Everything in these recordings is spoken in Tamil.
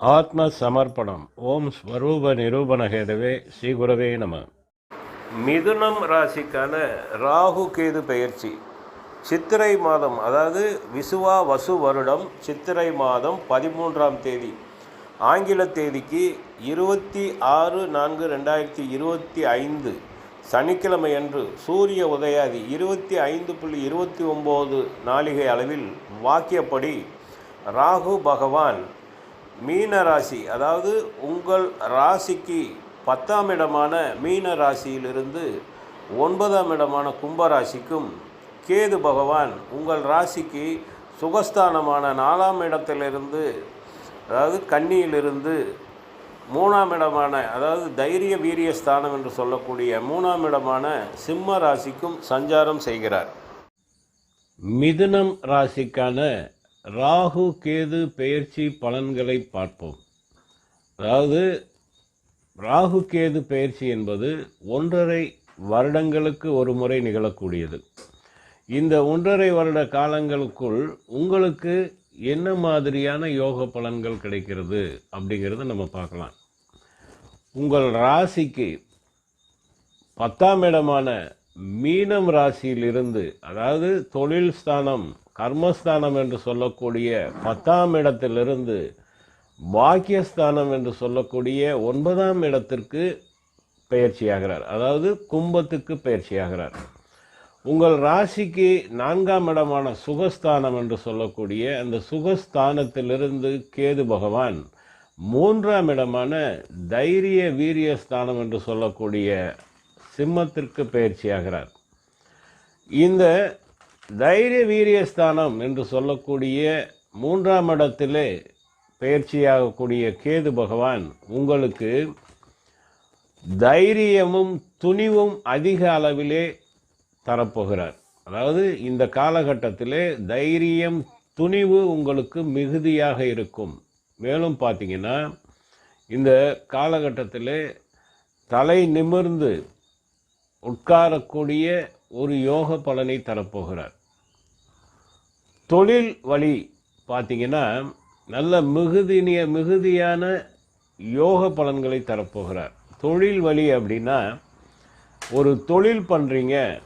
ஆத்ம சமர்ப்பணம் ஓம் ஸ்வரூப நிரூபணகேதவே ஸ்ரீகுரவே நம. மிதுனம் ராசிக்கான ராகு கேது பெயர்ச்சி. சித்திரை மாதம் அதாவது விசுவா வசு வருடம் சித்திரை மாதம் பதிமூன்றாம் தேதி. ஆங்கில தேதிக்கு இருபத்தி ஆறு நான்கு ரெண்டாயிரத்தி இருபத்தி ஐந்து. சனிக்கிழமை அன்று சூரிய உதயாதி இருபத்தி ஐந்து புள்ளி இருபத்தி ஒம்பது நாளிகை அளவில் வாக்கியப்படி ராகு பகவான் மீன ராசி அதாவது உங்கள் ராசிக்கு பத்தாம் இடமான மீன ராசியிலிருந்து ஒன்பதாம் இடமான கும்பராசிக்கும் கேது பகவான் உங்கள் ராசிக்கு சுகஸ்தானமான நாலாம் இடத்திலிருந்து அதாவது கன்னியிலிருந்து மூணாம் இடமான அதாவது தைரிய வீரிய ஸ்தானம் என்று சொல்லக்கூடிய மூணாம் இடமான சிம்ம ராசிக்கும் சஞ்சாரம் செய்கிறார். மிதுனம் ராசிக்கான ராகு கேது பெயர்ச்சி பலன்களை பார்ப்போம். அதாவது ராகு கேது பெயர்ச்சி என்பது ஒன்றரை வருடங்களுக்கு ஒரு முறை நிகழக்கூடியது. இந்த ஒன்றரை வருட காலங்களுக்குள் உங்களுக்கு என்ன மாதிரியான யோக பலன்கள் கிடைக்கிறது அப்படிங்கிறத நம்ம பார்க்கலாம். உங்கள் ராசிக்கு பத்தாம் இடமான மீனம் ராசியிலிருந்து அதாவது தொழில் ஸ்தானம் கர்மஸ்தானம் என்று சொல்லக்கூடிய பத்தாம் இடத்திலிருந்து பாக்கியஸ்தானம் என்று சொல்லக்கூடிய ஒன்பதாம் இடத்திற்கு பயிற்சியாகிறார் அதாவது கும்பத்துக்கு பயிற்சியாகிறார் உங்கள் ராசிக்கு நான்காம் இடமான சுகஸ்தானம் என்று சொல்லக்கூடிய அந்த சுகஸ்தானத்திலிருந்து கேது பகவான் மூன்றாம் இடமான தைரிய வீரிய ஸ்தானம் என்று சொல்லக்கூடிய சிம்மத்திற்கு பயிற்சியாகிறார் இந்த தைரிய வீரிய ஸ்தானம் என்று சொல்லக்கூடிய மூன்றாம் இடத்திலே பயிற்சியாகக்கூடிய கேது பகவான் உங்களுக்கு தைரியமும் துணிவும் அதிக அளவிலே தரப்போகிறார். அதாவது இந்த காலகட்டத்திலே தைரியம் துணிவு உங்களுக்கு மிகுதியாக இருக்கும். மேலும் பார்த்தீங்கன்னா இந்த காலகட்டத்திலே தலை நிமிர்ந்து உட்காரக்கூடிய ஒரு யோக பலனை தரப்போகிறார். தொழில் வழி பார்த்தீங்கன்னா நல்ல மிகுதினிய மிகுதியான யோக பலன்களை தரப்போகிறார். தொழில் வழி அப்படின்னா ஒரு தொழில் பண்ணுறீங்க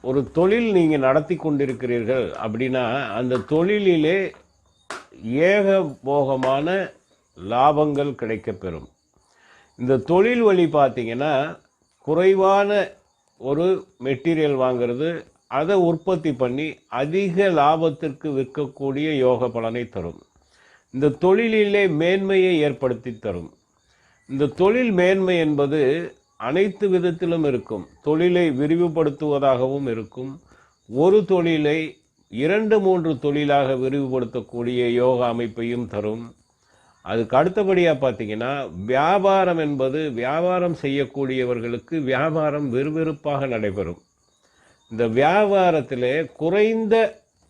ஒரு தொழில் நீங்கள் நடத்தி கொண்டிருக்கிறீர்கள் அப்படின்னா அந்த தொழிலிலே ஏகபோகமான லாபங்கள் கிடைக்கப்பெறும். இந்த தொழில் வழி பார்த்தீங்கன்னா குறைவான ஒரு மெட்டீரியல் வாங்கிறது அதை உற்பத்தி பண்ணி அதிக லாபத்திற்கு விற்கக்கூடிய யோக பலனை தரும். இந்த தொழிலிலே மேன்மையை ஏற்படுத்தி தரும். இந்த தொழில் மேன்மை என்பது அனைத்து விதத்திலும் இருக்கும். தொழிலை விரிவுபடுத்துவதாகவும் இருக்கும். ஒரு தொழிலை இரண்டு மூன்று தொழிலாக விரிவுபடுத்தக்கூடிய யோக அமைப்பையும் தரும். அதுக்கு அடுத்தபடியாக பார்த்தீங்கன்னா வியாபாரம் என்பது வியாபாரம் செய்யக்கூடியவர்களுக்கு வியாபாரம் விறுவிறுப்பாக நடைபெறும். இந்த வியாபாரத்திலே குறைந்த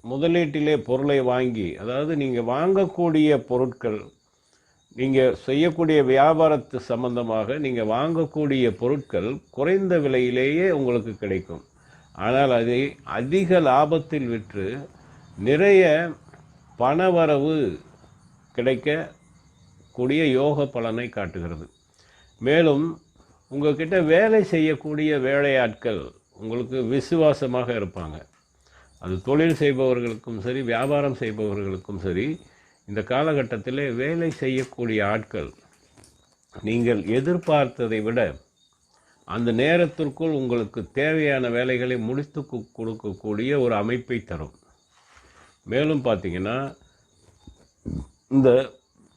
முதலீட்டிலே பொருளை வாங்கி அதாவது நீங்கள் வாங்கக்கூடிய பொருட்கள் நீங்கள் செய்யக்கூடிய வியாபாரத்து சம்பந்தமாக நீங்கள் வாங்கக்கூடிய பொருட்கள் குறைந்த விலையிலேயே உங்களுக்கு கிடைக்கும். ஆனால் அதை அதிக லாபத்தில் விற்று நிறைய பணவரவு கிடைக்க கூடிய யோக பலனை காட்டுகிறது. மேலும் உங்கள்கிட்ட வேலை செய்யக்கூடிய வேலையாட்கள் உங்களுக்கு விசுவாசமாக இருப்பாங்க. அது தொழில் செய்பவர்களுக்கும் சரி வியாபாரம் செய்பவர்களுக்கும் சரி இந்த காலகட்டத்தில் வேலை செய்யக்கூடிய ஆட்கள் நீங்கள் எதிர்பார்த்ததை விட அந்த நேரத்திற்குள் உங்களுக்கு தேவையான வேலைகளை முடித்து கொடுக்கக்கூடிய ஒரு அமைப்பை தரும். மேலும் பார்த்தீங்கன்னா இந்த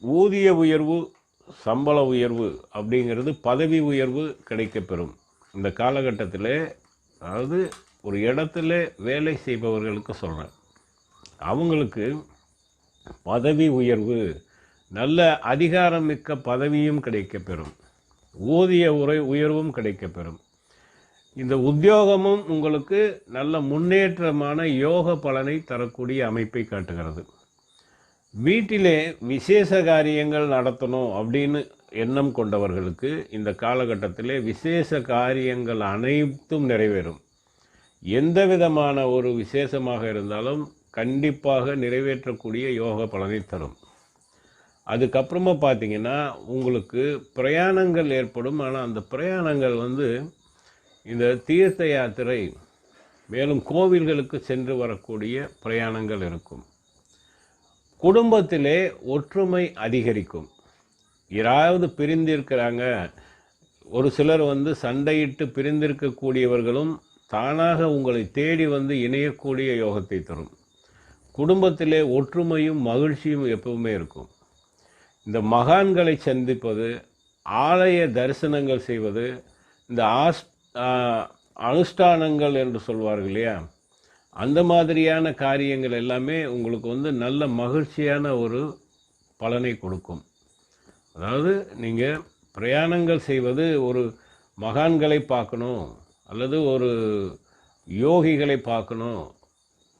ஊதிய உயர்வு சம்பள உயர்வு அப்படிங்கிறது பதவி உயர்வு கிடைக்கப்பெறும். இந்த காலகட்டத்தில் அதாவது ஒரு இடத்துல வேலை செய்பவர்களுக்கு சொல்கிறேன் அவங்களுக்கு பதவி உயர்வு நல்ல அதிகாரம் மிக்க பதவியும் கிடைக்கப்பெறும். ஊதிய உரை உயர்வும் கிடைக்கப்பெறும். இந்த உத்தியோகமும் உங்களுக்கு நல்ல முன்னேற்றமான யோக பலனை தரக்கூடிய அமைப்பை காட்டுகிறது. வீட்டிலே விசேஷ காரியங்கள் நடத்தணும் அப்படின்னு எண்ணம் கொண்டவர்களுக்கு இந்த காலகட்டத்திலே விசேஷ காரியங்கள் அனைத்தும் நிறைவேறும். எந்த விதமான ஒரு விசேஷமாக இருந்தாலும் கண்டிப்பாக நிறைவேற்றக்கூடிய யோக பலனை தரும். அதுக்கப்புறமா பார்த்தீங்கன்னா உங்களுக்கு பிரயாணங்கள் ஏற்படும். ஆனால் அந்த பிரயாணங்கள் வந்து இந்த தீர்த்த யாத்திரை மேலும் கோவில்களுக்கு சென்று வரக்கூடிய பிரயாணங்கள் இருக்கும். குடும்பத்திலே ஒற்றுமை அதிகரிக்கும். யாராவது பிரிந்திருக்கிறாங்க. ஒரு சிலர் வந்து சண்டையிட்டு பிரிந்திருக்கக்கூடியவர்களும் தானாக உங்களை தேடி வந்து இணையக்கூடிய யோகத்தை தரும். குடும்பத்திலே ஒற்றுமையும் மகிழ்ச்சியும் எப்பவுமே இருக்கும். இந்த மகான்களை சந்திப்பது ஆலய தரிசனங்கள் செய்வது இந்த ஆஸ் அனுஷ்டானங்கள் என்று சொல்வார்கள் இல்லையா? அந்த மாதிரியான காரியங்கள் எல்லாமே உங்களுக்கு வந்து நல்ல மகிழ்ச்சியான ஒரு பலனை கொடுக்கும். அதாவது நீங்கள் பிரயாணங்கள் செய்வது ஒரு மகான்களை பார்க்கணும் அல்லது ஒரு யோகிகளை பார்க்கணும்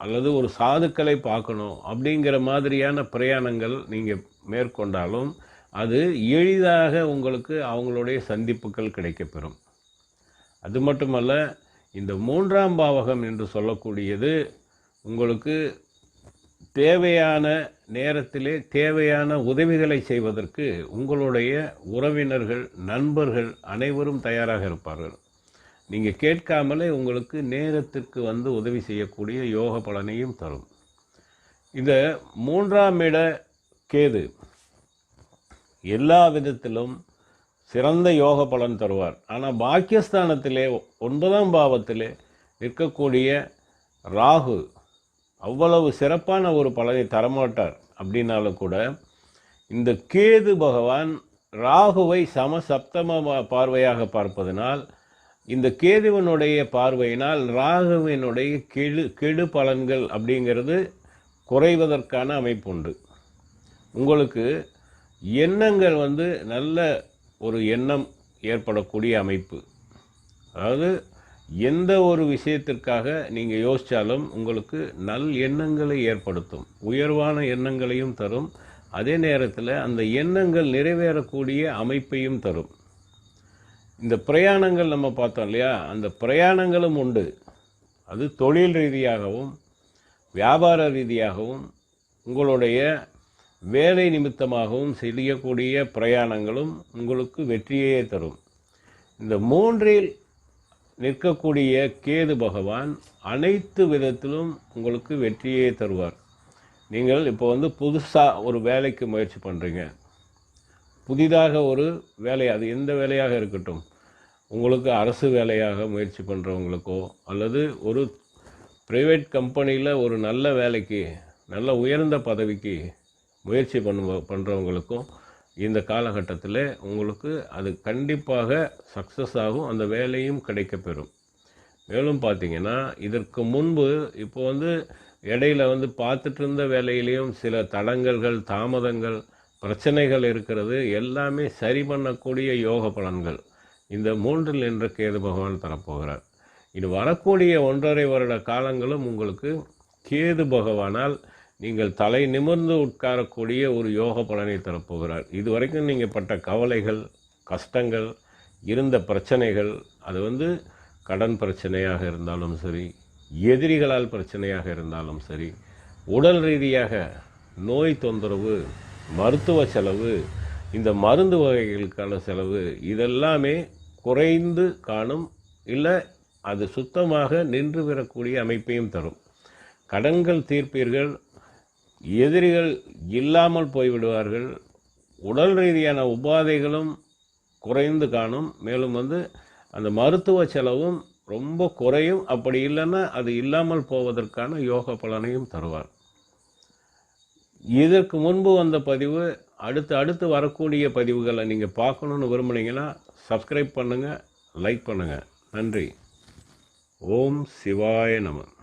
அல்லது ஒரு சாதுக்களை பார்க்கணும் அப்படிங்கிற மாதிரியான பிரயாணங்கள் நீங்கள் மேற்கொண்டாலும் அது எளிதாக உங்களுக்கு அவங்களுடைய சந்திப்புகள் கிடைக்கப்பெறும். அது மட்டுமல்ல இந்த மூன்றாம் பாவகம் என்று சொல்லக்கூடியது உங்களுக்கு தேவையான நேரத்திலே தேவையான உதவிகளை செய்வதற்கு உங்களுடைய உறவினர்கள் நண்பர்கள் அனைவரும் தயாராக இருப்பார்கள். நீங்கள் கேட்காமலே உங்களுக்கு நேரத்திற்கு வந்து உதவி செய்யக்கூடிய யோக பலனையும் தரும். இந்த மூன்றாம் இட கேது எல்லா விதத்திலும் சிறந்த யோக பலன் தருவார். ஆனால் பாக்கியஸ்தானத்திலே ஒன்பதாம் பாவத்திலே நிற்கக்கூடிய ராகு அவ்வளவு சிறப்பான ஒரு பலனை தரமாட்டார். அப்படின்னாலும் கூட இந்த கேது பகவான் ராகுவை சம சப்தம பார்வையாக பார்ப்பதனால் இந்த கேதுவனுடைய பார்வையினால் ராகுவினுடைய கெடு கெடு பலன்கள் அப்படிங்கிறது குறைவதற்கான அமைப்பு உண்டு உங்களுக்கு எண்ணங்கள் வந்து நல்ல ஒரு எண்ணம் ஏற்படக்கூடிய அமைப்பு. அதாவது எந்த ஒரு விஷயத்திற்காக நீங்கள் யோசித்தாலும் உங்களுக்கு நல் எண்ணங்களை ஏற்படுத்தும். உயர்வான எண்ணங்களையும் தரும். அதே நேரத்தில் அந்த எண்ணங்கள் நிறைவேறக்கூடிய அமைப்பையும் தரும். இந்த பிரயாணங்கள் நம்ம பார்த்தோம் இல்லையா? அந்த பிரயாணங்களும் உண்டு. அது தொழில் ரீதியாகவும் வியாபார ரீதியாகவும் உங்களுடைய வேலை நிமித்தமாகவும் செய்யக்கூடிய பிரயாணங்களும் உங்களுக்கு வெற்றியே தரும். இந்த மூன்றில் நிற்கக்கூடிய கேது பகவான் அனைத்து விதத்திலும் உங்களுக்கு வெற்றியே தருவார். நீங்கள் இப்போ வந்து புதுசாக ஒரு வேலைக்கு முயற்சி பண்ணுறீங்க புதிதாக ஒரு வேலை அது எந்த வேலையாக இருக்கட்டும். உங்களுக்கு அரசு வேலையாக முயற்சி பண்ணுறவங்களுக்கோ அல்லது ஒரு ப்ரைவேட் கம்பெனியில் ஒரு நல்ல வேலைக்கு நல்ல உயர்ந்த பதவிக்கு முயற்சி பண்ணுவ பண்ணுறவங்களுக்கும் இந்த காலகட்டத்தில் உங்களுக்கு அது கண்டிப்பாக சக்ஸஸ் ஆகும் அந்த வேலையும் கிடைக்கப்பெறும். மேலும் பார்த்தீங்கன்னா இதற்கு முன்பு இப்போ வந்து இடையில வந்து பார்த்துட்டு இருந்த வேலையிலையும் சில தடங்கல்கள் தாமதங்கள் பிரச்சனைகள் இருக்கிறது எல்லாமே சரி பண்ணக்கூடிய யோக பலன்கள். இந்த மூன்றில் என்ற கேது பகவான் தரப்போகிறார். இது வரக்கூடிய ஒன்றரை வருட காலங்களும் உங்களுக்கு கேது பகவானால் நீங்கள் தலை நிமிர்ந்து உட்காரக்கூடிய ஒரு யோக பலனை தரப்போகிறார். இதுவரைக்கும் நீங்கள் பட்ட கவலைகள் கஷ்டங்கள் இருந்த பிரச்சனைகள் அது வந்து கடன் பிரச்சனையாக இருந்தாலும் சரி எதிரிகளால் பிரச்சனையாக இருந்தாலும் சரி உடல் ரீதியாக நோய் தொந்தரவு மருத்துவ செலவு இந்த மருந்து வகைகளுக்கான செலவு இதெல்லாமே குறைந்து காணும் இல்லை அது சுத்தமாக நின்று விடக்கூடிய அமைப்பையும் தரும். கடன்கள் தீர்ப்பீர்கள் எதிரிகள் இல்லாமல் போய்விடுவார்கள். உடல் ரீதியான உபாதைகளும் குறைந்து காணும். மேலும் வந்து அந்த மருத்துவ செலவும் ரொம்ப குறையும். அப்படி இல்லைன்னா அது இல்லாமல் போவதற்கான யோக பலனையும் தருவார். இதற்கு முன்பு வந்த பதிவு அடுத்து அடுத்து வரக்கூடிய பதிவுகளை நீங்கள் பார்க்கணுன்னு விரும்புனீங்கன்னா சப்ஸ்கிரைப் பண்ணுங்கள் லைக் பண்ணுங்கள் நன்றி. ஓம் சிவாய நமன்